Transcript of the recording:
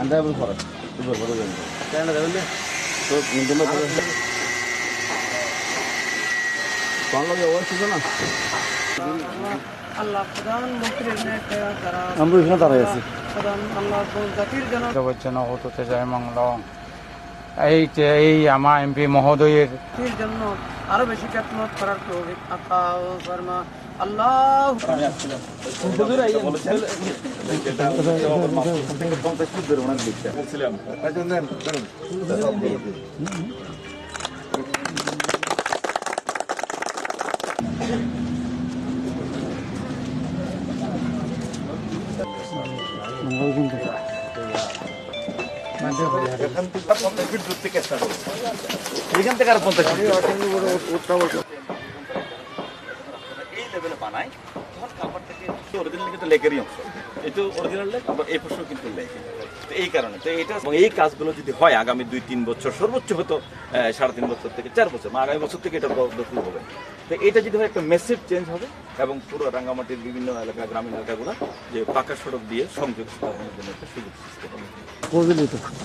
আন্ডা বল ফরাক দুবার বড় গেল কেন দেবেন তো নিন্দন করে লাগে ওই ছিল না? আল্লাহ প্রধানমন্ত্রীর আমরা এখানে দাঁড়াই আছি। প্রধান আল্লাহ জাতির জন্য জগজ্জন হতে যায় মঙ্গল। এই যে এই আমার এমপি মহোদয়ের জন্য আরও বেশি খেদমত করার তৌফিক আতা ও ফরমা। আল্লাহ এই কারণে তো এটা এই কাজগুলো যদি হয় আগামী দুই তিন বছর সর্বোচ্চ হতো সাড়ে তিন বছর থেকে চার বছর মানে আগামী বছর থেকে এটা হবে তো এটা যদি হয় একটা মেসিভ চেঞ্জ হবে এবং পুরো রাঙ্গামাটির বিভিন্ন এলাকা গ্রামীণ এলাকাগুলো যে পাকা সড়ক দিয়ে সংযোগ স্থাপনের জন্য একটা সুযোগ সৃষ্টি হবে